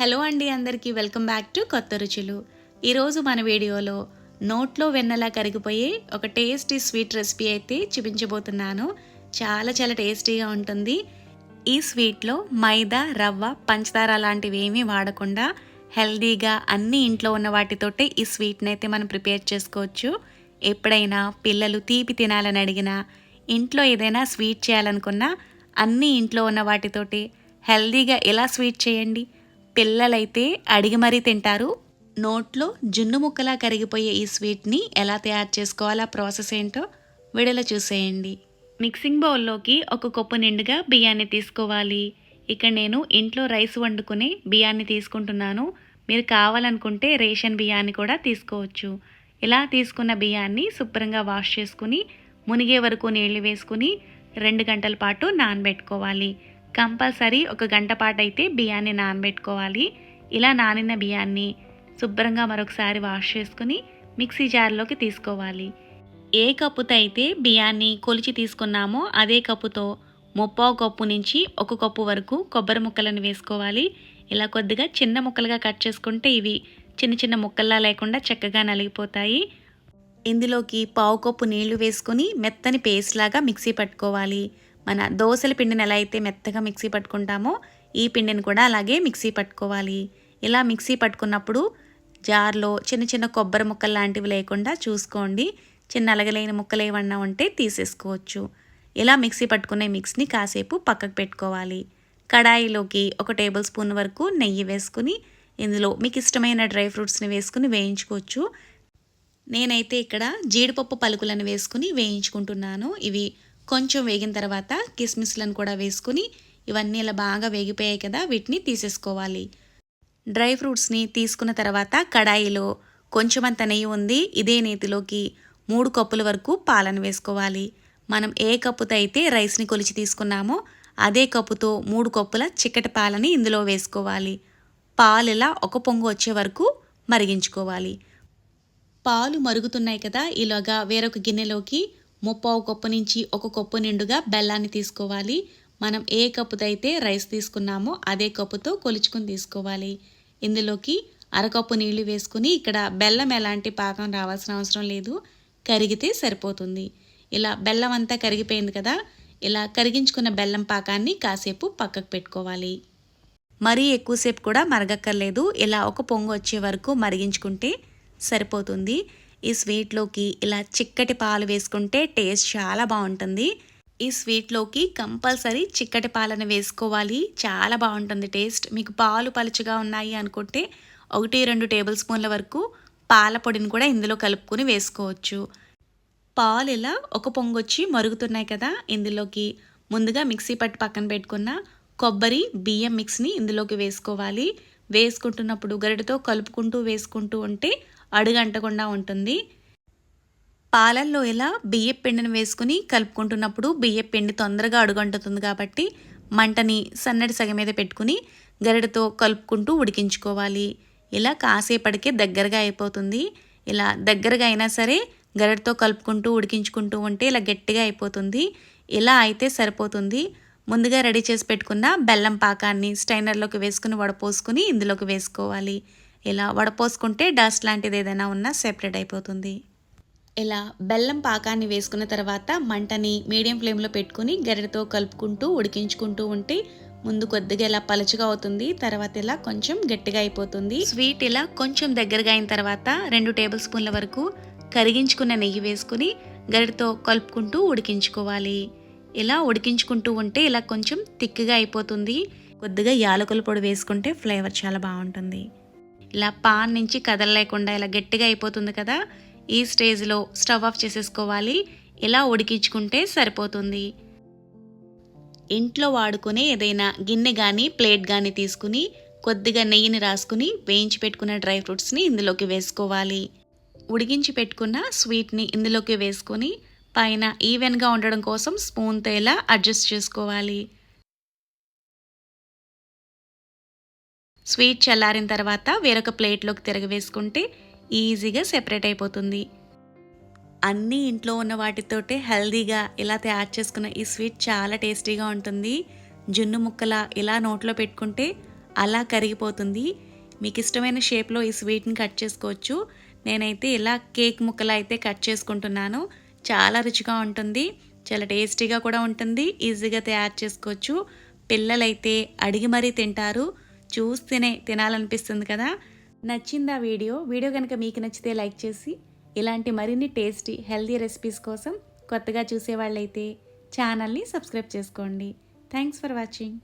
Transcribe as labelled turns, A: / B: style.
A: Hello అండి అందరికీ welcome back to కొత్త రుచులు. ఈరోజు మన వీడియోలో నోట్లో వెన్నలా కరిగిపోయే ఒక టేస్టీ స్వీట్ రెసిపీ అయితే చూపించబోతున్నాను. చాలా చాలా టేస్టీగా ఉంటుంది. ఈ స్వీట్లో మైదా రవ్వ పంచదార లాంటివి ఏమీ వాడకుండా హెల్దీగా అన్ని ఇంట్లో ఉన్న వాటితోటే ఈ స్వీట్ని అయితే మనం ప్రిపేర్ చేసుకోవచ్చు. ఎప్పుడైనా పిల్లలు తీపి తినాలని అడిగినా ఇంట్లో ఏదైనా స్వీట్ చేయాలనుకున్నా అన్ని ఇంట్లో ఉన్న వాటితోటి హెల్దీగా ఎలా స్వీట్ చేయండి? పిల్లలైతే అడిగి మరీ తింటారు. నోట్లో జున్ను ముక్కలా కరిగిపోయే ఈ స్వీట్ని ఎలా తయారు చేసుకోవాలా ప్రాసెస్ ఏంటో విడుదల చూసేయండి. మిక్సింగ్ బౌల్లోకి ఒక కప్పు నిండుగా బియ్యాన్ని తీసుకోవాలి. ఇక్కడ నేను ఇంట్లో రైస్ వండుకునే బియ్యాన్ని తీసుకుంటున్నాను. మీరు కావాలనుకుంటే రేషన్ బియ్యాన్ని కూడా తీసుకోవచ్చు. ఇలా తీసుకున్న బియ్యాన్ని శుభ్రంగా వాష్ చేసుకుని మునిగే వరకు నీళ్ళు వేసుకుని రెండు గంటల పాటు నానబెట్టుకోవాలి. కంపల్సరీ ఒక గంట పాటు అయితే బియ్యాన్ని నానబెట్టుకోవాలి. ఇలా నానిన బియ్యాన్ని శుభ్రంగా మరొకసారి వాష్ చేసుకుని మిక్సీ జార్లోకి తీసుకోవాలి. ఏ కప్పుతో అయితే బియ్యాన్ని కొలిచి తీసుకున్నామో అదే కప్పుతో ముప్పావు కప్పు నుంచి ఒక కప్పు వరకు కొబ్బరి ముక్కలను వేసుకోవాలి. ఇలా కొద్దిగా చిన్న ముక్కలుగా కట్ చేసుకుంటే ఇవి చిన్న చిన్న ముక్కల్లా లేకుండా చక్కగా నలిగిపోతాయి. ఇందులోకి పావు కప్పు నీళ్ళు వేసుకొని మెత్తని పేస్ట్ లాగా మిక్సీ పట్టుకోవాలి. మన దోశల పిండిని ఎలా అయితే మెత్తగా మిక్సీ పట్టుకుంటామో ఈ పిండిని కూడా అలాగే మిక్సీ పట్టుకోవాలి. ఇలా మిక్సీ పట్టుకున్నప్పుడు జార్లో చిన్న చిన్న కొబ్బరి ముక్కలు లాంటివి లేకుండా చూసుకోండి. చిన్న అలగలేని ముక్కలు ఏమన్నా ఉంటే తీసేసుకోవచ్చు. ఇలా మిక్సీ పట్టుకునే మిక్స్ని కాసేపు పక్కకు పెట్టుకోవాలి. కడాయిలోకి ఒక టేబుల్ స్పూన్ వరకు నెయ్యి వేసుకుని ఇందులో మీకు ఇష్టమైన డ్రై ఫ్రూట్స్ని వేసుకుని వేయించుకోవచ్చు. నేనైతే ఇక్కడ జీడిపప్పు పలుకులను వేసుకుని వేయించుకుంటున్నాను. ఇవి కొంచెం వేగిన తర్వాత కిస్మిస్లను కూడా వేసుకుని ఇవన్నీ ఇలా బాగా వేగిపోయాయి కదా వీటిని తీసేసుకోవాలి. డ్రై ఫ్రూట్స్ని తీసుకున్న తర్వాత కడాయిలో కొంచెమంత నెయ్యి ఉంది ఇదే నేతిలోకి మూడు కప్పుల వరకు పాలను వేసుకోవాలి. మనం ఏ కప్పుతో అయితే రైస్ని కొలిచి తీసుకున్నామో అదే కప్పుతో మూడు కప్పుల చిక్కటి పాలని ఇందులో వేసుకోవాలి. పాలు ఇలా ఒక పొంగు వచ్చే వరకు మరిగించుకోవాలి. పాలు మరుగుతున్నాయి కదా ఇలాగా వేరొక గిన్నెలోకి ముప్పావు కప్పు నుంచి ఒక కప్పు నిండుగా బెల్లాన్ని తీసుకోవాలి. మనం ఏ కప్పుతో అయితే రైస్ తీసుకున్నామో అదే కప్పుతో కొలుచుకుని తీసుకోవాలి. ఇందులోకి అరకప్పు నీళ్ళు వేసుకుని ఇక్కడ బెల్లం ఎలాంటి పాకం రావాల్సిన అవసరం లేదు. కరిగితే సరిపోతుంది. ఇలా బెల్లం అంతా కరిగిపోయింది కదా ఇలా కరిగించుకున్న బెల్లం పాకాన్ని కాసేపు పక్కకు పెట్టుకోవాలి. మరీ ఎక్కువసేపు కూడా మరగక్కర్లేదు. ఇలా ఒక పొంగు వచ్చే వరకు మరిగించుకుంటే సరిపోతుంది. ఈ స్వీట్లోకి ఇలా చిక్కటి పాలు వేసుకుంటే టేస్ట్ చాలా బాగుంటుంది. ఈ స్వీట్లోకి కంపల్సరీ చిక్కటి పాలను వేసుకోవాలి. చాలా బాగుంటుంది టేస్ట్. మీకు పాలు పలుచగా ఉన్నాయి అనుకుంటే ఒకటి రెండు టేబుల్ స్పూన్ల వరకు పాల పొడిని కూడా ఇందులో కలుపుకొని వేసుకోవచ్చు. పాలు ఇలా ఒక పొంగొచ్చి మరుగుతున్నాయి కదా ఇందులోకి ముందుగా మిక్సీ పట్టి పక్కన పెట్టుకున్న కొబ్బరి బియ్యం మిక్స్ని ఇందులోకి వేసుకోవాలి. వేసుకుంటున్నప్పుడు గరిటతో కలుపుకుంటూ వేసుకుంటూ ఉంటే అడుగంటకుండా ఉంటుంది. పాలల్లో ఇలా బియ్యపు పిండిని వేసుకుని కలుపుకుంటున్నప్పుడు బియ్యపు పిండి తొందరగా అడుగంటుతుంది కాబట్టి మంటని సన్నటి సగం మీద పెట్టుకుని గరిటతో కలుపుకుంటూ ఉడికించుకోవాలి. ఇలా కాసేపటికే దగ్గరగా అయిపోతుంది. ఇలా దగ్గరగా అయినా సరే గరిటతో కలుపుకుంటూ ఉడికించుకుంటూ ఉంటే ఇలా గట్టిగా అయిపోతుంది. ఇలా అయితే సరిపోతుంది. ముందుగా రెడీ చేసి పెట్టుకున్న బెల్లం పాకాన్ని స్టైనర్లోకి వేసుకుని వడపోసుకుని ఇందులోకి వేసుకోవాలి. ఇలా వడపోసుకుంటే డస్ట్ లాంటిది ఏదైనా ఉన్నా సెపరేట్ అయిపోతుంది. ఇలా బెల్లం పాకాన్ని వేసుకున్న తర్వాత మంటని మీడియం ఫ్లేమ్లో పెట్టుకుని గరిటతో కలుపుకుంటూ ఉడికించుకుంటూ ఉంటే ముందు కొద్దిగా ఇలా పలుచగా అవుతుంది తర్వాత ఇలా కొంచెం గట్టిగా అయిపోతుంది. స్వీట్ ఇలా కొంచెం దగ్గరగా అయిన తర్వాత రెండు టేబుల్ స్పూన్ల వరకు కరిగించుకున్న నెయ్యి వేసుకుని గరిటతో కలుపుకుంటూ ఉడికించుకోవాలి. ఇలా ఉడికించుకుంటూ ఉంటే ఇలా కొంచెం తిక్కుగా అయిపోతుంది. కొద్దిగా యాలకుల పొడి వేసుకుంటే ఫ్లేవర్ చాలా బాగుంటుంది. ఇలా పాన్ నుంచి కదలలేకుండా ఇలా గట్టిగా అయిపోతుంది కదా ఈ స్టేజ్లో స్టవ్ ఆఫ్ చేసేసుకోవాలి. ఇలా ఉడికించుకుంటే సరిపోతుంది. ఇంట్లో వాడుకునే ఏదైనా గిన్నె కానీ ప్లేట్ కానీ తీసుకుని కొద్దిగా నెయ్యిని రాసుకుని వేయించి పెట్టుకున్న డ్రై ఫ్రూట్స్ని ఇందులోకి వేసుకోవాలి. ఉడికించి పెట్టుకున్న స్వీట్ని ఇందులోకి వేసుకొని పైన ఈవెన్గా ఉండడం కోసం స్పూన్తో ఇలా అడ్జస్ట్ చేసుకోవాలి. స్వీట్ చల్లారిన తర్వాత వేరొక ప్లేట్లోకి తిరగవేసుకుంటే ఈజీగా సెపరేట్ అయిపోతుంది. అన్నీ ఇంట్లో ఉన్న వాటితోటే హెల్దీగా ఇలా తయారు చేసుకున్న ఈ స్వీట్ చాలా టేస్టీగా ఉంటుంది. జున్ను ముక్కల ఇలా నోట్లో పెట్టుకుంటే అలా కరిగిపోతుంది. మీకు ఇష్టమైన షేప్లో ఈ స్వీట్ని కట్ చేసుకోవచ్చు. నేనైతే ఇలా కేక్ ముక్కలు అయితే కట్ చేసుకుంటున్నాను. చాలా రుచిగా ఉంటుంది. చాలా టేస్టీగా కూడా ఉంటుంది. ఈజీగా తయారు చేసుకోవచ్చు. పిల్లలైతే అడిగి మరీ తింటారు. చూస్తేనే తినాలనిపిస్తుంది కదా. నచ్చిందా వీడియో? వీడియో కనుక మీకు నచ్చితే లైక్ చేసి ఇలాంటి మరిన్ని టేస్టీ హెల్తీ రెసిపీస్ కోసం కొత్తగా చూసేవాళ్ళైతే ఛానల్ని సబ్స్క్రైబ్ చేసుకోండి. Thanks for watching.